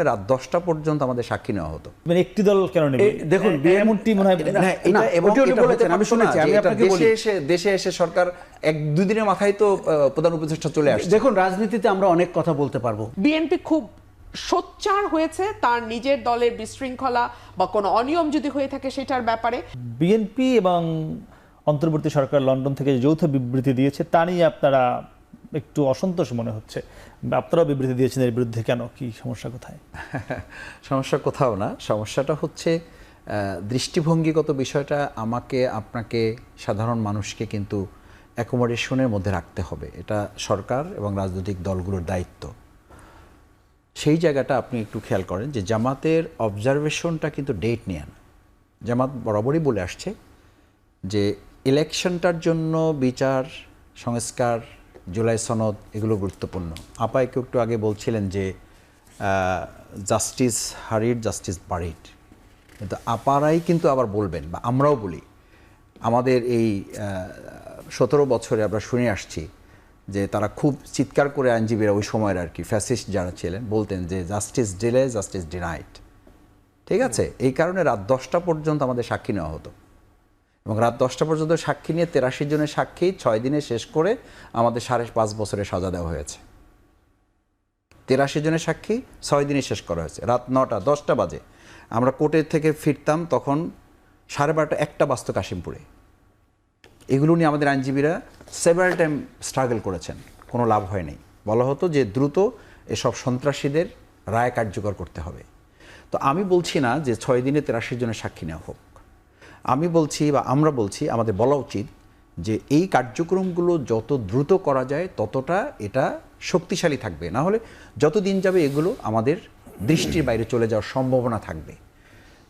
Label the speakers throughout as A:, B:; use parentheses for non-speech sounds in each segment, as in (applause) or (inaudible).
A: রাত দশটা পর্যন্ত আমাদের সাক্ষী নেওয়া হতো।
B: মানে একটি দল কেন নেবে?
C: দেখুন,
B: এমনটি মনে হয়
A: না, এটা
C: না,
A: এবং
C: ওটি উনি
A: এটা
C: বলেছেন,
A: হতে
C: আমি শুনেছি, আমি আপনাকে
A: দেশে এসে দেশে এসে সরকার এক দুদিনের মাথায় তো প্রধান উপদেষ্টা চলে আসছে।
C: দেখুন রাজনীতিতে আমরা অনেক কথা বলতে পারব।
D: বিএনপি খুব সোচ্চার হয়েছে তার নিজের দলের বিশৃঙ্খলা বা কোনো অনিয়ম যদি হয়ে থাকে সেটার ব্যাপারে।
B: বিএনপি এবং অন্তর্বর্তী সরকার লন্ডন থেকে যৌথ বিবৃতি দিয়েছে তা নিয়ে আপনারা একটু অসন্তোষ মনে হচ্ছে। বা আপনারাও বিবৃতি দিয়েছেন এর বিরুদ্ধে কেন? কি সমস্যা কোথায়? (laughs)
A: সমস্যা কোথাও না। সমস্যাটা হচ্ছে দৃষ্টিভঙ্গিগত বিষয়টা আমাকে, আপনাকে, সাধারণ মানুষকে কিন্তু অ্যাকোমোডেশনের মধ্যে রাখতে হবে। এটা সরকার এবং রাজনৈতিক দলগুলোর দায়িত্ব। সেই জায়গাটা আপনি একটু খেয়াল করেন যে জামাতের অবজারভেশনটা কিন্তু ডেট নিয়ে না জামাত বরাবরই বলে আসছে যে ইলেকশনটার জন্য বিচার, সংস্কার জুলাই সনদ, এগুলো গুরুত্বপূর্ণ। আপা একটু একটু আগে বলছিলেন যে জাস্টিস হারিড জাস্টিস বাড়িড কিন্তু আপারাই কিন্তু আবার বলবেন, বা আমরাও বলি, আমাদের এই সতেরো বছরে আমরা শুনে আসছি যে তারা খুব চিৎকার করে আইনজীবীরা ওই সময়ের আর কি, ফ্যাসিস্ট যারা ছিলেন, বলতেন যে, জাস্টিস ডিলে, জাস্টিস ডিনাইড। ঠিক আছে? এই কারণে রাত দশটা পর্যন্ত আমাদের সাক্ষী নেওয়া হতো। এবং রাত দশটা পর্যন্ত সাক্ষী নিয়ে তেরাশি জনের সাক্ষী ছয় দিনে শেষ করে আমাদের সাড়ে পাঁচ বছরে সাজা দেওয়া হয়েছে। তেরাশি জনের সাক্ষী ছয় দিনে শেষ করা হয়েছে। রাত নটা, দশটা বাজে। আমরা কোর্টের থেকে ফিরতাম তখন সাড়ে বারোটা, একটা বাজত কাশিমপুরে। এগুলো নিয়ে আমাদের আইনজীবীরা সেভারাল টাইম স্ট্রাগল করেছেন। কোনো লাভ হয়নি বলা হতো যে দ্রুত এসব সন্ত্রাসীদের রায় কার্যকর করতে হবে। তো আমি বলছি না যে ছয় দিনে তেরাশি জনের সাক্ষী নেওয়া হোক। আমি বলছি বা আমরা বলছি, আমাদের বলা উচিত যে এই কার্যক্রমগুলো যত দ্রুত করা যায়, ততটা এটা শক্তিশালী থাকবে। না হলে যত দিন যাবে এগুলো আমাদের দৃষ্টির বাইরে চলে যাওয়ার সম্ভাবনা থাকবে।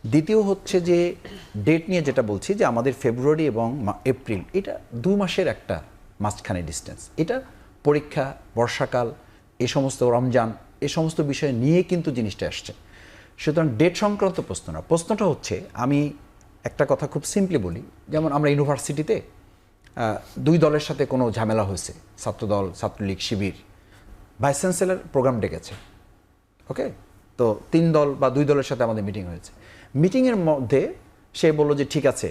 A: দ্বিতীয় হচ্ছে যে ডেট নিয়ে যেটা বলছি যে আমাদের ফেব্রুয়ারি এবং এপ্রিল এটা দু মাসের একটা মাঝখানে ডিস্টেন্স এটা পরীক্ষা, বর্ষাকাল, এ সমস্ত রমজান, এ সমস্ত বিষয় নিয়ে কিন্তু জিনিসটা আসছে। সুতরাং ডেট সংক্রান্ত প্রশ্ন না। প্রশ্নটা হচ্ছে, আমি একটা কথা খুব সিম্পলি বলি। যেমন আমরা ইউনিভার্সিটিতে দুই দলের সাথে কোনো ঝামেলা হয়েছে। Chhatra Dal, Chhatra League, Shibir. Vice chancellor programme ডেকেছে। ওকে তো তিন দল বা দুই দলের সাথে আমাদের মিটিং হয়েছে। মিটিংয়ের মধ্যে সে বলল যে, ঠিক আছে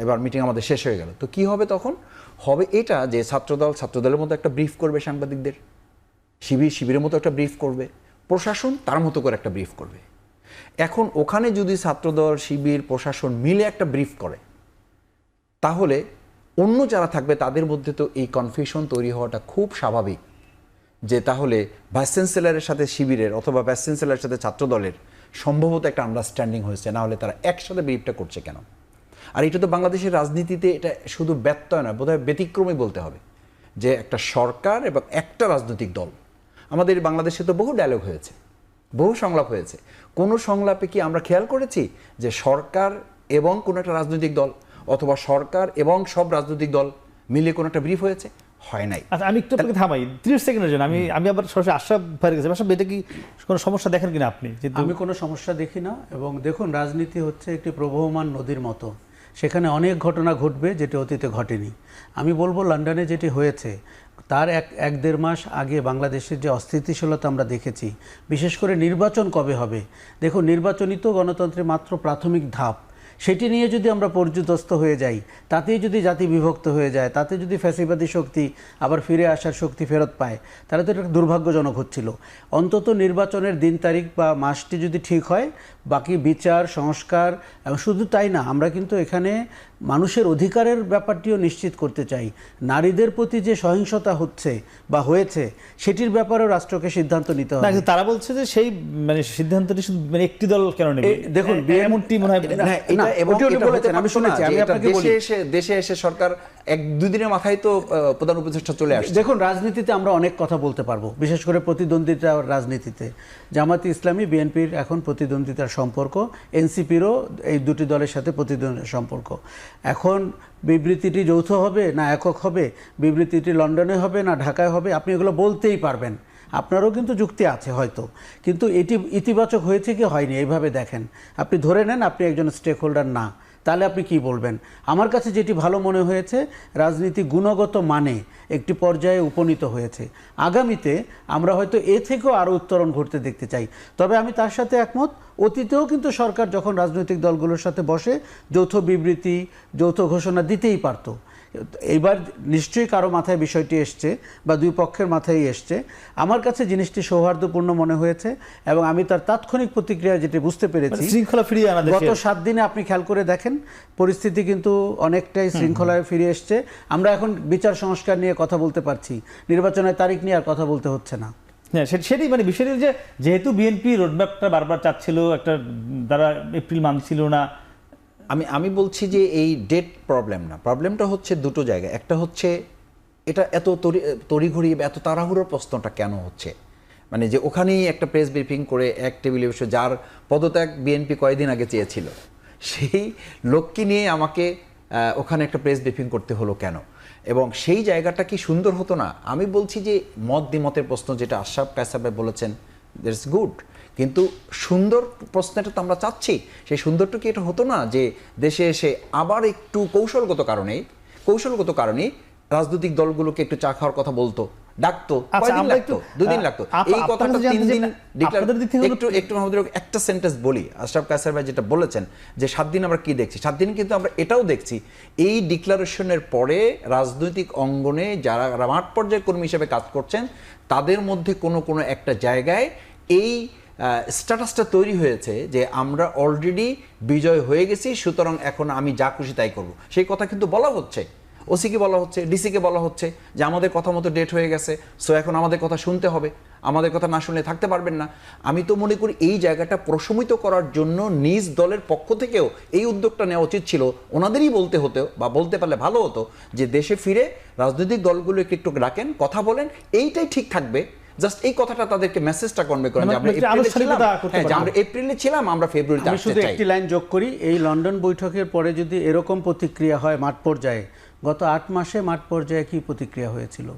A: এবার মিটিং আমাদের শেষ হয়ে গেল। তো কি হবে তখন? হবে এটা যে, ছাত্রদল, ছাত্রদলের মতো একটা ব্রিফ করবে সাংবাদিকদের। শিবির, শিবিরের মতো একটা ব্রিফ করবে। প্রশাসন তার মতো করে একটা ব্রিফ করবে। এখন ওখানে যদি ছাত্রদল, শিবির, প্রশাসন মিলে একটা ব্রিফ করে, তাহলে অন্য যারা থাকবে তাদের মধ্যে তো এই কনফিউশন তৈরি হওয়াটা খুব স্বাভাবিক যে তাহলে ভাইস চ্যান্সেলরের সাথে শিবিরের অথবা ভাইস চ্যান্সেলরের সাথে ছাত্রদলের সম্ভবত একটা আন্ডারস্ট্যান্ডিং হয়েছে, না হলে তারা একসাথে ব্রিফটা করছে কেন? আর এটা তো বাংলাদেশের রাজনীতিতে এটা শুধু ব্যত্যয় নয় বোধহয় ব্যতিক্রমই বলতে হবে যে একটা সরকার এবং একটা রাজনৈতিক দল। আমাদের বাংলাদেশে তো বহু ডায়লগ হয়েছে। বহু সংলাপ হয়েছে। কোনো সংলাপে কি আমরা খেয়াল করেছি যে সরকার এবং কোনো একটা রাজনৈতিক দল অথবা সরকার এবং সব রাজনৈতিক দল মিলে কোনো একটা ব্রিফ হয়েছে? হয় নাই।
B: আচ্ছা আমি একটু আপনাকে থামাই। ত্রিশ সেকেন্ডের জন্য আমি আমি আবার সরাসরি আশরাফ ভাইয়ের কাছে আশরাফ এটা কি কোনো সমস্যা দেখেন কিনা আপনি?
C: আমি কোনো সমস্যা দেখি না এবং দেখুন রাজনীতি হচ্ছে একটি প্রবহমান নদীর মতো। সেখানে অনেক ঘটনা ঘটবে যেটি অতীতে ঘটেনি। আমি বলব লন্ডনে যেটি হয়েছে, তার এক এক দেড় মাস আগে বাংলাদেশের যে অস্থিতিশীলতা আমরা দেখেছি, বিশেষ করে নির্বাচন কবে হবে? দেখুন, নির্বাচনই তো গণতন্ত্রের মাত্র প্রাথমিক ধাপ। সেটি নিয়ে যদি আমরা পর্যুদস্ত হয়ে যাই, তাতেই যদি জাতি বিভক্ত হয়ে যায়, তাতে যদি ফ্যাসিবাদী শক্তি আবার ফিরে আসার শক্তি ফেরত পায়, তাহলে তো এটা দুর্ভাগ্যজনক হচ্ছিল। অন্তত নির্বাচনের দিন তারিখ বা মাসটি যদি ঠিক হয় বাকি বিচার সংস্কার এবং শুধু তাই না আমরা কিন্তু এখানে মানুষের অধিকারের ব্যাপারটিও নিশ্চিত করতে চাই। নারীদের প্রতি যে সহিংসতা হচ্ছে বা হয়েছে সেটির ব্যাপারেও রাষ্ট্রকে সিদ্ধান্ত নিতে হবে।
B: তারা বলছে যে সেই মানে সিদ্ধান্তটি শুধু মানে একটি দল কেন নেবে?
C: দেখুন,
B: এমনটি মনে হয়
C: আমি শুনেছি, আমি আপনাকে
A: দেশে
C: বলি।
A: এসে দেশে এসে সরকার এক দুদিনের মাথায় তো প্রধান উপদেষ্টা চলে আসে
C: দেখুন রাজনীতিতে আমরা অনেক কথা বলতে পারব বিশেষ করে প্রতিদ্বন্দ্বিতা রাজনীতিতে। জামাতি ইসলামী বিএনপির এখন প্রতিদ্বন্দ্বিতার সম্পর্ক, এনসিপিরও এই দুটি দলের সাথে প্রতিদ্বন্দ্বিতার সম্পর্ক। এখন বিবৃতিটি যৌথ হবে না একক হবে? বিবৃতিটি লন্ডনে হবে না ঢাকায় হবে? আপনি এগুলো বলতেই পারবেন। আপনারও কিন্তু যুক্তি আছে হয়তো। কিন্তু এটি ইতিবাচক হয়েছে কি হয়নি? এইভাবে দেখেন। আপনি ধরে নেন আপনি একজন স্টেক হোল্ডার না। তাহলে আপনি কি বলবেন? আমার কাছে যেটি ভালো মনে হয়েছে, রাজনীতি গুণগত মানে একটি পর্যায়ে উপনীত হয়েছে। আগামীতে আমরা হয়তো এ থেকেও আরও উত্তরণ ঘটতে দেখতে চাই। তবে আমি তার সাথে একমত, অতীতেও কিন্তু সরকার যখন রাজনৈতিক দলগুলোর সাথে বসে যৌথ বিবৃতি, যৌথ ঘোষণা দিতেই পারতো। এইবার নিশ্চয়ই কারও মাথায় বিষয়টি এসছে বা দুই পক্ষের মাথায় এসছে। আমার কাছে জিনিসটি সৌহার্দ্যপূর্ণ মনে হয়েছে এবং আমি তার তাৎক্ষণিক প্রতিক্রিয়া যেটি বুঝতে পেরেছি
B: মানে শৃঙ্খলা ফিরিয়ে আনা
C: গত সাত দিনে আপনি খেয়াল করে দেখেন পরিস্থিতি কিন্তু অনেকটাই শৃঙ্খলায় ফিরে এসছে। আমরা এখন বিচার সংস্কার নিয়ে কথা বলতে পারছি নির্বাচনের তারিখ নিয়ে আর কথা বলতে হচ্ছে না।
B: হ্যাঁ সেটাই মানে বিষয়টি যে যেহেতু বিএনপি রোডম্যাপটা বারবার চাচ্ছিল একটা দ্বারা এপ্রিল মানছিল না
A: আমি আমি বলছি যে এই ডেট প্রবলেম না। প্রবলেমটা হচ্ছে দুটো জায়গা একটা হচ্ছে এটা এত তড়ি, তড়িঘড়ি এত তাড়াহুড়োর প্রশ্নটা কেন হচ্ছে? মানে যে ওখানেই একটা প্রেস ব্রিফিং করে এক টেবিলে বসে যার পদত্যাগ বিএনপি কয়েকদিন আগে চেয়েছিল? সেই লোককে নিয়ে আমাকে ওখানে একটা প্রেস ব্রিফিং করতে হলো কেন? এবং সেই জায়গাটা কি সুন্দর হতো না? আমি বলছি যে মত দ্বিমতের প্রশ্ন যেটা আশরাফ কায়সাবে বলেছেন দ্যাটস গুড কিন্তু সুন্দর প্রশ্নটা তো আমরা চাচ্ছি। সেই সুন্দরটা কি এটা হতো না যে দেশে এসে আবার একটু কৌশলগত কারণে কৌশলগত কারণে রাজনৈতিক দলগুলোকে একটু চা খাওয়ার কথা বলতো ডাকতো
B: আচ্ছা,
A: কয়দিন লাগতো? দুদিন লাগতো। এই কথাটা তিন দিন একটু একটু আমাদের একটা সেন্টেন্স বলি। আশরাফ কাসার ভাই যেটা বলেছেন যে সাত দিন আমরা কি দেখছি? সাত দিন কিন্তু আমরা এটাও দেখছি। এই ডিক্লারেশনের পরে রাজনৈতিক অঙ্গনে যারা মাঠ পর্যায়ের কর্মী হিসেবে কাজ করছেন তাদের মধ্যে কোনো কোনো একটা জায়গায় এই স্ট্যাটাসটা তৈরি হয়েছে যে আমরা অলরেডি বিজয় হয়ে গেছি, সুতরাং এখন আমি যা খুশি তাই করব। সেই কথা কিন্তু বলা হচ্ছে। ওসিকে বলা হচ্ছে ডিসিকে বলা হচ্ছে যে আমাদের কথা মতো ডেট হয়ে গেছে সো এখন আমাদের কথা শুনতে হবে। আমাদের কথা না শুনলে থাকতে পারবেন না। আমি তো মনে করি এই জায়গাটা প্রশমিত করার জন্য নিজ দলের পক্ষ থেকেও এই উদ্যোগটা নেওয়া উচিত ছিল। ওনাদেরই বলতে হতো বা বলতে পারলে ভালো হতো যে দেশে ফিরে রাজনৈতিক দলগুলোকে একটু ডাকেন, কথা বলেন, এইটাই ঠিক থাকবে। জাস্ট এই কথাটা তাদেরকে মেসেজটা কনভে করেন যে আমরা এপ্রিলে ছিলাম। হ্যাঁ, যে আমরা এপ্রিলে ছিলাম আমরা ফেব্রুয়ারিতে
C: আমি
A: আসতে
C: শুধু
A: চাই।
C: একটি লাইন যোগ করি এই লন্ডন বৈঠকের পরে যদি এরকম প্রতিক্রিয়া হয় মাঠ পর্যায়ে গত আট মাসে মাঠ পর্যায়ে কি প্রতিক্রিয়া হয়েছিল?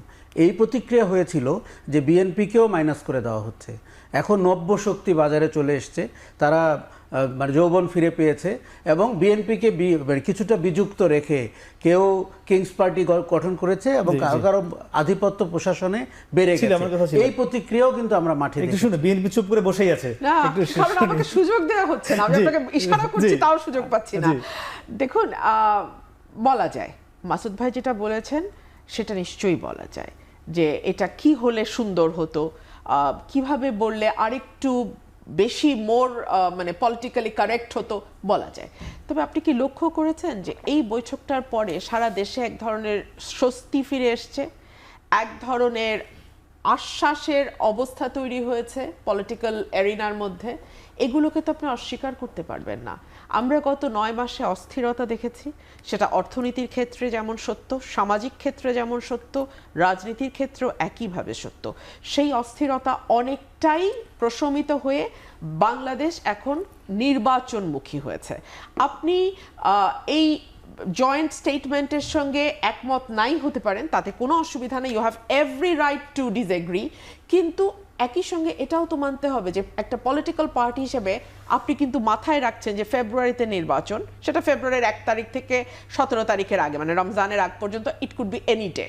C: এই প্রতিক্রিয়া হয়েছিল যে বিএনপিকেও মাইনাস করে দেওয়া হচ্ছে। এখন নব্য শক্তি বাজারে চলে এসছে তারা মানে যৌবন ফিরে পেয়েছে এবং বিএনপিকে কিছুটা বিযুক্ত রেখে কেউ কিংস পার্টি গঠন করেছে এবং। কারও কারও আধিপত্য প্রশাসনে বেড়ে গেছে। এই প্রতিক্রিয়াও কিন্তু আমরা মাঠে
B: একটু। শুনে বিএনপি চুপ করে বসেই আছে। একটু
D: আমাকে সুযোগ দেওয়া হচ্ছে না। আমি আপনাকে ইশারা করছি তাও সুযোগ পাচ্ছি না। দেখুন আহ, বলা যায় মাসুদ ভাই যেটা বলেছেন সেটা নিশ্চয়ই বলা যায়। যে এটা কি হলে সুন্দর হতো? কীভাবে বললে আরেকটু বেশি মোর মানে পলিটিক্যালি কারেক্ট হতো বলা যায়। তবে আপনি কি লক্ষ্য করেছেন যে এই বৈঠকটার পরে সারা দেশে এক ধরনের স্বস্তি ফিরে এসছে? এক ধরনের আশ্বাসের অবস্থা তৈরি হয়েছে পলিটিক্যাল এরিনার মধ্যে। এগুলোকে তো আপনি অস্বীকার করতে পারবেন না। আমরা গত নয় মাসে অস্থিরতা দেখেছি। সেটা অর্থনীতির ক্ষেত্রে যেমন সত্য, সামাজিক ক্ষেত্রে যেমন সত্য, রাজনীতির ক্ষেত্রেও একইভাবে সত্য। সেই অস্থিরতা অনেকটাই প্রশমিত হয়ে বাংলাদেশ এখন নির্বাচনমুখী হয়েছে। আপনি এই জয়েন্ট স্টেটমেন্টের সঙ্গে একমত নাই হতে পারেন, তাতে কোনো অসুবিধা নেই। You have every right to disagree কিন্তু একই সঙ্গে এটাও তো মানতে হবে যে একটা পলিটিক্যাল পার্টি হিসেবে আপনি কিন্তু মাথায় রাখছেন যে ফেব্রুয়ারিতে নির্বাচন, সেটা ফেব্রুয়ারির এক তারিখ থেকে সতেরো তারিখের আগে মানে রমজানের আগ পর্যন্ত it could be any day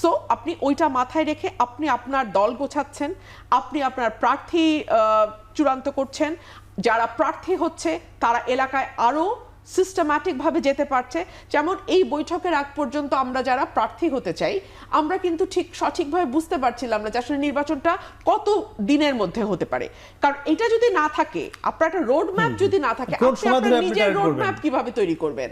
D: so আপনি ওইটা মাথায় রেখে আপনি আপনার দল গোছাচ্ছেন, আপনি আপনার প্রার্থী চূড়ান্ত করছেন, যারা প্রার্থী হচ্ছে তারা এলাকায় আরও সিস্টেম্যাটিকভাবে যেতে পারছে। যেমন এই বৈঠকের আগ পর্যন্ত আমরা যারা প্রার্থী হতে চাই আমরা কিন্তু ঠিক সঠিকভাবে বুঝতে পারছিলাম না যে আসলে নির্বাচনটা কত দিনের মধ্যে হতে পারে। কারণ এটা যদি না থাকে আপনার একটা রোড ম্যাপ যদি না থাকে আপনি আপনার নিজের রোড ম্যাপ কীভাবে তৈরি করবেন?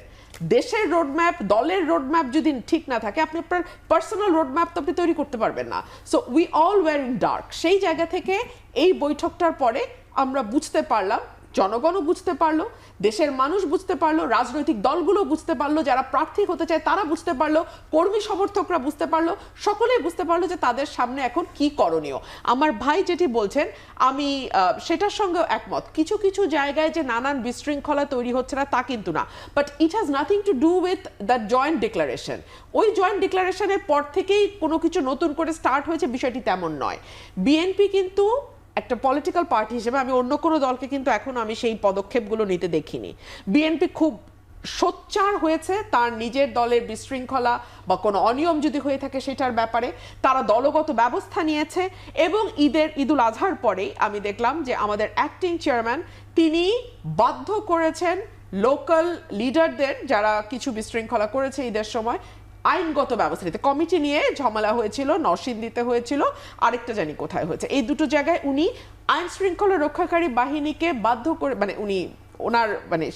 D: দেশের রোড ম্যাপ দলের রোড ম্যাপ যদি ঠিক না থাকে আপনি আপনার পার্সোনাল রোড ম্যাপ তো আপনি তৈরি করতে পারবেন না। So we all were in dark সেই জায়গা থেকে এই বৈঠকটার পরে আমরা বুঝতে পারলাম জনগণও বুঝতে পারল, দেশের মানুষ বুঝতে পারল, রাজনৈতিক দলগুলো বুঝতে পারল, যারা প্রার্থী হতে চায় তারা বুঝতে পারল, কর্মী সমর্থকরা বুঝতে পারল, সকলেই বুঝতে পারল যে তাদের সামনে এখন কি করণীয়। আমার ভাই যেটি বলছেন, আমি সেটার সঙ্গেও একমত। কিছু কিছু জায়গায় যে নানান বিশৃঙ্খলা তৈরি হচ্ছে না, তা কিন্তু না। But it has nothing to do with the joint declaration ওই জয়েন্ট ডিক্লারেশনের পর থেকেই কোনো কিছু নতুন করে স্টার্ট হয়েছে, বিষয়টি তেমন নয়। বিএনপি কিন্তু একটা পলিটিক্যাল পার্টি হিসেবে আমি অন্য কোনো দলকে কিন্তু এখন আমি সেই পদক্ষেপগুলো নিতে দেখিনি। বিএনপি খুব সোচ্চার হয়েছে, তার নিজের দলের বিশৃঙ্খলা বা কোনো অনিয়ম যদি হয়ে থাকে সেটার ব্যাপারে, তারা দলগত ব্যবস্থা নিয়েছে এবং ঈদের, ঈদুল আজহার পরেই আমি দেখলাম যে আমাদের অ্যাক্টিং চেয়ারম্যান তিনি বাধ্য করেছেন লোকাল লিডারদের যারা কিছু বিশৃঙ্খলা করেছে ঈদের সময় আইনগত ব্যবস্থা নিতে। কমিটি নিয়ে ঝামেলা হয়েছিল নরসিং দিতে হয়েছিল, আরেকটা জানি কোথায় হয়েছে। এই দুটো জায়গায় উনি আইন শৃঙ্খলা রক্ষাকারী বাহিনীকে বাধ্য করে মানে উনি ওনার মানে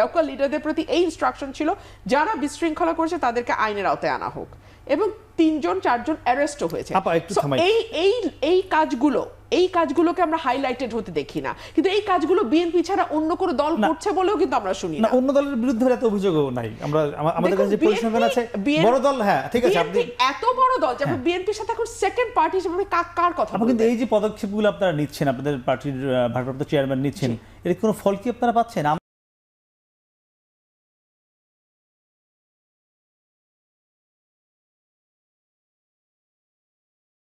D: লোকাল লিডারদের প্রতি এই ইনস্ট্রাকশন ছিল, যারা বিশৃঙ্খলা করেছে তাদেরকে আইনের আওতায় আনা হোক। এবং তিনজন চারজন অ্যারেস্টও হয়েছে। এই এই এই কাজগুলো এই কাজগুলোকে আমরা হাইলাইটেড হতে দেখি না। কিন্তু এই কাজগুলো বিএনপি ছাড়া অন্য কোনো দল করছে বলেও কিন্তু আমরা শুনি
B: না অন্য দলের বিরুদ্ধে এত অভিযোগও নাই। আমরা আমাদের কাছে যে পরিসংখ্যান আছে বড় দল হ্যাঁ ঠিক আছে আপনি
D: এত বড় দল যেমন বিএনপির সাথে এখন সেকেন্ড পার্টি হিসেবে আপনি কার কথা
B: কিন্তু এই যে পদক্ষেপগুলো আপনারা নিচ্ছেন আপনাদের পার্টির ভারপ্রাপ্ত চেয়ারম্যান নিচ্ছেন এর কোনো ফল কি আপনারা পাচ্ছেন?